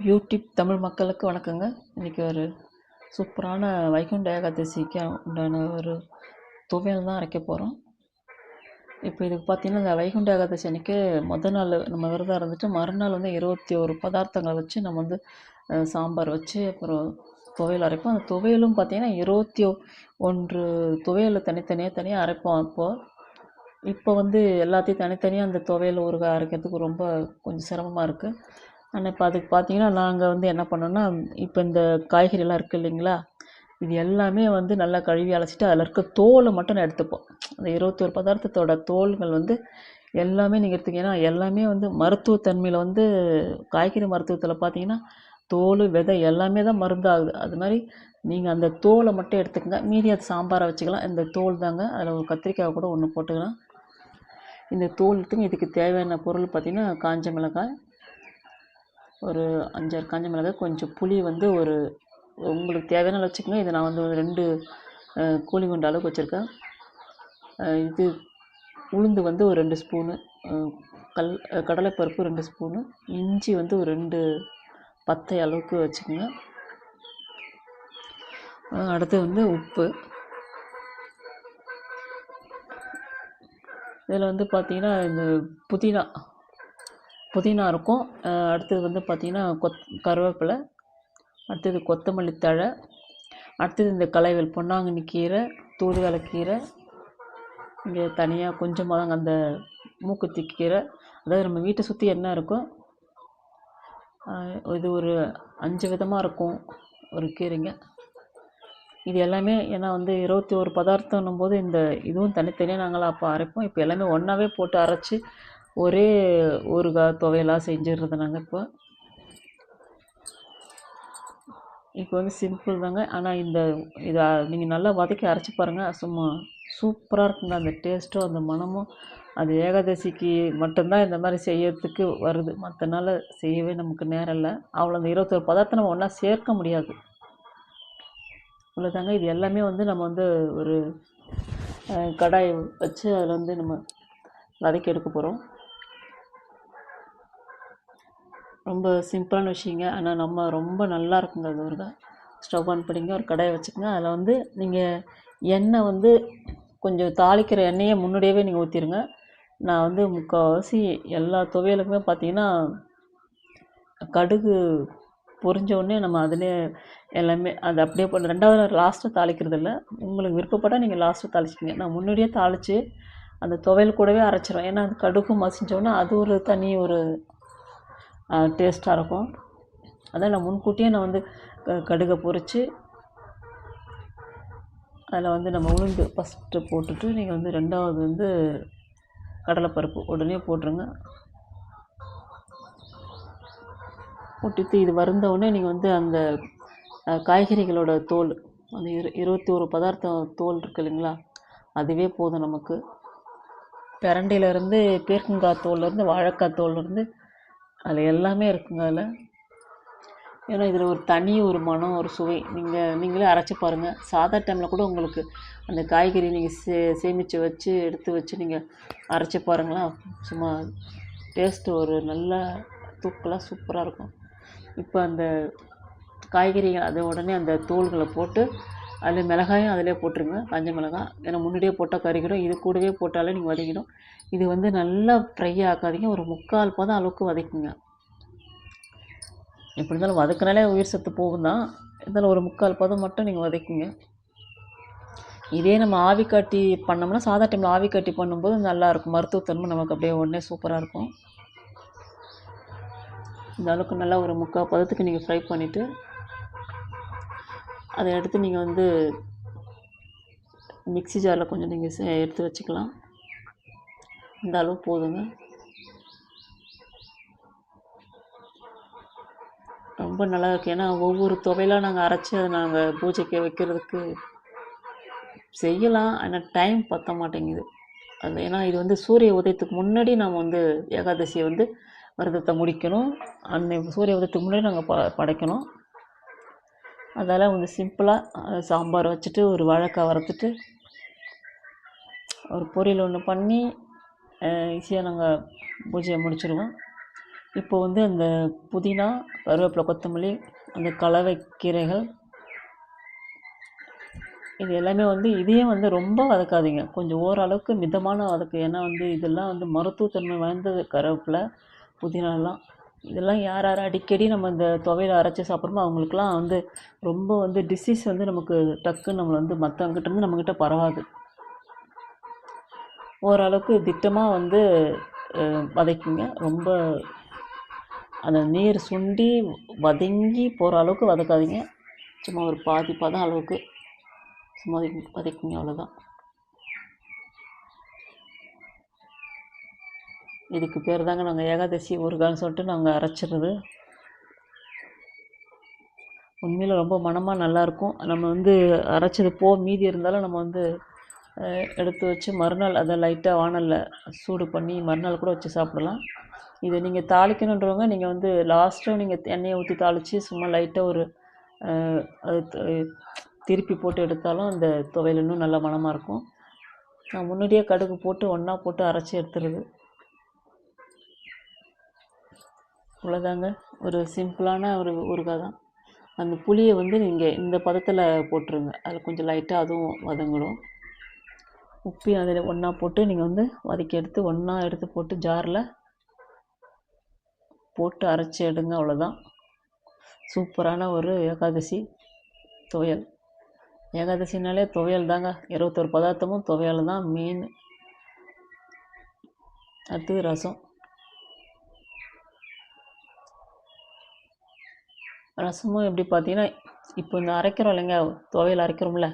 YouTube Tamil மக்களுக்கு வணக்கங்க. இன்றைக்கி ஒரு சூப்பரான வைகுண்ட ஏகாதசிக்கு உண்டான ஒரு துவையல் தான் அரைக்க போகிறோம் இப்போ இதுக்கு பார்த்தீங்கன்னா இந்த வைகுண்ட ஏகாதசி அன்றைக்கி மொதல் நாள் நம்ம விரதம் இருந்துட்டு மறுநாள் வந்து இருபத்தி ஒரு பதார்த்தங்களை வச்சு நம்ம வந்து சாம்பார் வச்சு அப்புறம் துவையல் அரைப்போம். அந்த துவையலும் பார்த்திங்கன்னா இருபத்தி ஒன்று துவையல் தனித்தனியாக தனியாக அரைப்போம் அப்போது இப்போ வந்து எல்லாத்தையும் தனித்தனியாக அந்த துவையல் ஊறுகாய் அரைக்கிறதுக்கு ரொம்ப கொஞ்சம் சிரமமாக இருக்குது ஆனால் இப்போ அதுக்கு பார்த்தீங்கன்னா நாங்கள் வந்து என்ன பண்ணோன்னா இப்போ இந்த காய்கறிலாம் இருக்குது இல்லைங்களா? இது எல்லாமே வந்து நல்லா கழுவி அலசிட்டு அதில் இருக்க தோலை மட்டும் நான் எடுத்துப்போம். அந்த இருபத்தோரு பதார்த்தத்தோட தோல்கள் வந்து எல்லாமே நீங்கள் எடுத்துக்கிங்கன்னா எல்லாமே வந்து மருத்துவத்தன்மையில் வந்து காய்கறி மருத்துவத்தில் பார்த்தீங்கன்னா தோல் விதை எல்லாமே தான் மருந்தாகுது. அது மாதிரி நீங்கள் அந்த தோலை மட்டும் எடுத்துக்கங்க. மீதி அது சாம்பாரை வச்சுக்கலாம். இந்த தோல் தாங்க. அதில் ஒரு கத்திரிக்காய் கூட ஒன்று போட்டுக்கலாம். இந்த தோல் எடுத்துங்க. இதுக்கு தேவையான பொருள் பார்த்திங்கன்னா காஞ்ச மிளகாய் ஒரு அஞ்சாறு காஞ்ச மிளகாய் கொஞ்சம் புளி வந்து ஒரு உங்களுக்கு தேவையான அளவு வச்சுக்கோங்க. இதை நான் வந்து ஒரு ரெண்டு கூலி குண்டு அளவுக்கு வச்சுருக்கேன். இது உளுந்து வந்து ஒரு ரெண்டு ஸ்பூனு கல் கடலைப்பருப்பு ரெண்டு ஸ்பூனு இஞ்சி வந்து ஒரு ரெண்டு பத்தை அளவுக்கு வச்சுக்கோங்க. அடுத்து வந்து உப்பு. இதில் வந்து பார்த்தீங்கன்னா இந்த புதினா புதினா இருக்கும். அடுத்தது வந்து பார்த்திங்கன்னா கொத் கருவேப்பிலை அடுத்தது கொத்தமல்லி தழை அடுத்தது இந்த கலைவேல் பொன்னாங்கண்ணி கீரை தூதுவளை கீரை இங்கே தனியாக கொஞ்சமாக தாங்க அந்த மூக்குத்தி கீரை அதாவது நம்ம வீட்டை சுற்றி என்ன இருக்கோ இது ஒரு அஞ்சு விதமாக இருக்கும் ஒரு கீரைங்க. இது எல்லாமே ஏன்னா வந்து இருபத்தி ஒரு பதார்த்தம்னும் போது இந்த இதுவும் தனித்தனியாக நாங்களாம் அப்போ அரைப்போம். இப்போ எல்லாமே ஒன்றாவே போட்டு அரைச்சி ஒரே ஊறுகாய் துவையலாக செஞ்சிடுறது நாங்கள் இப்போ. இப்போ வந்து சிம்பிள் தாங்க. ஆனால் இந்த இதை நீங்கள் நல்லா வதக்கி அரைச்சி பாருங்கள் சும்மா சூப்பராக இருக்குங்க. அந்த டேஸ்ட்டும் அந்த மணமும் அது ஏகாதசிக்கு மட்டும்தான் இந்த மாதிரி செய்யறதுக்கு வருது. மற்ற நாள் செய்யவே நமக்கு நேரம் இல்லை. அவ்வளோ அந்த இருபத்தொரு பதார்த்தம் நம்ம ஒன்றா சேர்க்க முடியாது. இவ்வளோதாங்க இது எல்லாமே வந்து நம்ம வந்து ஒரு கடாய் வச்சு அதில் வந்து நம்ம வதக்கி எடுக்க போகிறோம் ரொம்ப சிம்பிளான விஷயங்க. ஆனால் நம்ம ரொம்ப நல்லா இருக்குங்க அது ஒரு ஸ்டவ் ஆன் பண்ணிங்க ஒரு கடாயை வச்சுக்கோங்க. அதில் வந்து நீங்கள் எண்ணெய் வந்து கொஞ்சம் தாளிக்கிற எண்ணெயை முன்னாடியே நீங்கள் ஊற்றிடுங்க நான் வந்து முக்கால்வாசி எல்லா துவையலுக்குமே பார்த்தீங்கன்னா கடுகு பொரிஞ்ச உடனே நம்ம அதிலே எல்லாமே அது அப்படியே போட்டு ரெண்டாவது லாஸ்ட்டாக தாளிக்கிறது இல்லை. உங்களுக்கு விருப்பப்பட்டால் நீங்கள் லாஸ்ட்டாக தாளிச்சிக்கங்க. நான் முன்னாடியே தாளித்து அந்த துவையல் கூடவே அரைச்சிரும் ஏன்னா அது கடுகு மசிஞ்சோன்னா அது ஒரு தனி ஒரு டேஸ்ட்டாக இருக்கும். அதான் நான் முன்கூட்டியே நான் வந்து க- கடுகை பொரித்து அதில் வந்து நம்ம உளுந்து ஃபஸ்ட்டு போட்டுட்டு நீங்கள் வந்து ரெண்டாவது வந்து கடலைப்பருப்பு உடனே போட்டுருங்க. போட்டுட்டு இது வறுந்த உடனே நீங்கள் வந்து அந்த காய்கறிகளோட தோல் அந்த இரு இருபத்தி ஒரு பதார்த்தம் தோல் இருக்கு இல்லைங்களா அதுவே போதும் நமக்கு. பிரண்டையிலேருந்து பீர்க்கங்காய் தோல்லேருந்து வாழைக்காய் தோல்லேருந்து அதில் எல்லாமே இருக்குங்க அதில். ஏன்னா இதில் ஒரு தனி ஒரு மனம் ஒரு சுவை. நீங்கள் நீங்களே அரைச்சி பாருங்கள் சாதா டைமில் கூட உங்களுக்கு அந்த காய்கறி நீங்கள் சே சேமித்து வச்சு எடுத்து வச்சு நீங்கள் அரைச்சி பாருங்களேன். சும்மா டேஸ்ட்டு ஒரு நல்ல தூக்கலாக சூப்பராக இருக்கும். இப்போ அந்த காய்கறி அதை உடனே அந்த தோல்களை போட்டு அதில் மிளகாயும் அதிலே போட்டுருங்க. காஞ்ச மிளகாய் ஏன்னா முன்னாடியே போட்டால் கறிக்கிடும் இது கூடவே போட்டாலே நீங்கள் வதக்கிடும். இது வந்து நல்லா ஃப்ரை ஆக்காதீங்க. ஒரு முக்கால் பதம் அளவுக்கு வதக்குங்க. எப்படி இருந்தாலும் வதக்குனாலே உயிர் சத்து போகும் தான் இருந்தாலும் ஒரு முக்கால் பதம் மட்டும் நீங்கள் வதக்குங்க. இதே நம்ம ஆவி காட்டி பண்ணோம்னா சாதா டைமில் ஆவி காட்டி பண்ணும்போது நல்லாயிருக்கும் மருத்துவத்தன்மை நமக்கு அப்படியே உடனே சூப்பராக இருக்கும். இந்த அளவுக்கு நல்லா ஒரு முக்கால் பதத்துக்கு நீங்கள் ஃப்ரை பண்ணிவிட்டு அதை எடுத்து நீங்கள் வந்து மிக்ஸி ஜாரில் கொஞ்சம் நீங்கள் எடுத்து வச்சுக்கலாம். இந்த அளவு போதுங்க. ரொம்ப நல்லா இருக்குது ஏன்னா ஒவ்வொரு துவையெல்லாம் நாங்கள் அரைச்சி அதை நாங்கள் பூஜைக்கு வைக்கிறதுக்கு செய்யலாம். ஆனால் டைம் பற்ற மாட்டேங்குது. அது ஏன்னா இது வந்து சூரிய உதயத்துக்கு முன்னாடி நாம் வந்து ஏகாதசியை வந்து விரதத்தை முடிக்கணும். அன்னை சூரிய உதயத்துக்கு முன்னாடி நாங்கள் ப படைக்கணும். அதால் வந்து சிம்பிளாக சாம்பார் வச்சுட்டு ஒரு வாழைக்காய் வறுத்துட்டு ஒரு பொரியல் ஒன்று பண்ணி ஈஸியாக நாங்கள் பூஜையை முடிச்சிடுவோம் இப்போ வந்து அந்த புதினா கருவேப்பிலை கொத்தமல்லி அந்த கலவை கீரைகள் இது எல்லாமே வந்து இதையும் வந்து ரொம்ப வதக்காதீங்க. கொஞ்சம் ஓரளவுக்கு மிதமான வதக்கு. ஏன்னா வந்து இதெல்லாம் வந்து மருத்துவத்தன்மை வாய்ந்தது கருவேப்பிலை புதினாலாம். இதெல்லாம் யார் யார் அடிக்கடி நம்ம இந்த துவையில அரைச்சி சாப்பிட்றோமோ அவங்களுக்குலாம் வந்து ரொம்ப வந்து டிசீஸ் வந்து நமக்கு டக்குன்னு நம்மளை வந்து மற்றவங்கிட்ட நம்மக்கிட்ட பரவாது. ஓரளவுக்கு திட்டமாக வந்து வதைக்குங்க வதக்கிங்க. ரொம்ப அந்த நீர் சுண்டி வதங்கி போகிற அளவுக்கு வதக்காதீங்க. சும்மா ஒரு பாதி பதம் அளவுக்கு சும்மா வதக்கி வதக்கிங்க அவ்வளோதான் இதுக்கு பேர் தாங்க நாங்கள் ஏகாதசி ஊறுகாய்னு சொல்லிட்டு நாங்கள் அரைச்சிடுறது. உண்மையில் ரொம்ப மனமாக நல்லாயிருக்கும் நம்ம வந்து அரைச்சது போ மீதி இருந்தாலும் நம்ம வந்து எடுத்து வச்சு மறுநாள் அதை லைட்டாக வாணலில் சூடு பண்ணி மறுநாள் கூட வச்சு சாப்பிடலாம். இதை நீங்கள் தாளிக்கணுன்றவங்க நீங்கள் வந்து லாஸ்ட்டும் நீங்கள் எண்ணெயை ஊற்றி தாளித்து சும்மா லைட்டாக ஒரு அது திருப்பி போட்டு எடுத்தாலும் அந்த துவையல் இன்னும் நல்ல மணமாக இருக்கும். நான் முன்னாடியே கடுகு போட்டு ஒன்றா போட்டு அரைச்சி எடுத்துருது அவ்வளோதாங்க ஒரு சிம்பிளான ஒரு ஊறுகாய் தான். அந்த புளியை வந்து நீங்கள் இந்த பதத்தில் போட்டுருங்க. அதில் கொஞ்சம் லைட்டாக அதுவும் வதங்கணும். உப்பையும் அதில் ஒன்றா போட்டு நீங்கள் வந்து வதக்கி எடுத்து ஒன்றா எடுத்து போட்டு ஜாரில் போட்டு அரைச்சி எடுங்க. அவ்வளோதான் சூப்பரான ஒரு ஏகாதசி துவையல். ஏகாதசினாலே துவையல் தாங்க. இருபத்தொரு பதார்த்தமும் துவையல் தான் மெயின் அடுத்தது ரசம். ரசமும் எப்படி பார்த்தீங்கன்னா இப்போ இந்த அரைக்கிறோம் இல்லைங்க துவையல் அரைக்கிறோம்ல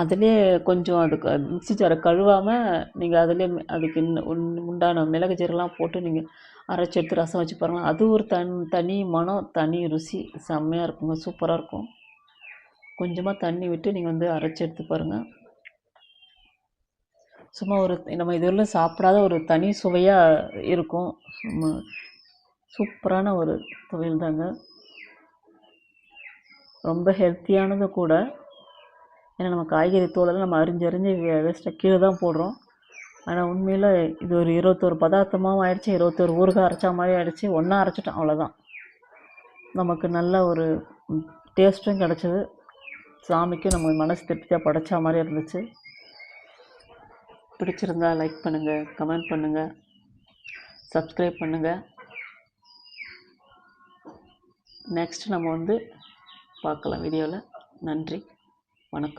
அதுலேயே கொஞ்சம் அதுக்கு மிக்சி ஜாரை கழுவாமல் நீங்கள் அதுலேயே அதுக்கு இன்னும் உண்டான மிளகு ஜீரெலாம் போட்டு நீங்கள் அரைச்சி எடுத்து ரசம் வச்சு பாருங்கள் அது ஒரு தன் தனி மனம் தனி ருசி செம்மையாக இருக்குங்க சூப்பராக இருக்கும். கொஞ்சமாக தண்ணி விட்டு நீங்கள் வந்து அரைச்சி எடுத்து பாருங்கள் சும்மா ஒரு நம்ம இதுவரையும் சாப்பிடாத ஒரு தனி சுவையாக இருக்கும். சும்மா சூப்பரான ஒரு துவையல் தாங்க. ரொம்ப ஹெல்த்தியானது கூட ஏன்னா நம்ம காய்கறி தோலெல்லாம் நம்ம அரிஞ்சு அரிஞ்சு வேஸ்ட்டாக கீழே தான் போடுறோம். ஆனால் உண்மையில் இது ஒரு இருபத்தோரு பதார்த்தமாகவும் ஆயிடுச்சு இருபத்தோரு ஊறுகாய் அரைச்சா மாதிரி ஆயிடுச்சு ஒன்றா அரைச்சிட்டோம் அவ்வளோதான் நமக்கு நல்ல ஒரு டேஸ்ட்டும் கிடச்சிது. சாமிக்கும் நம்ம மனசு திருப்தியாக படைச்சா மாதிரி இருந்துச்சு. பிடிச்சிருந்தா லைக் பண்ணுங்கள் கமெண்ட் பண்ணுங்கள் சப்ஸ்கிரைப் பண்ணுங்கள் நெக்ஸ்ட் நம்ம வந்து பார்க்கலாம் வீடியோவில். நன்றி. வணக்கம்.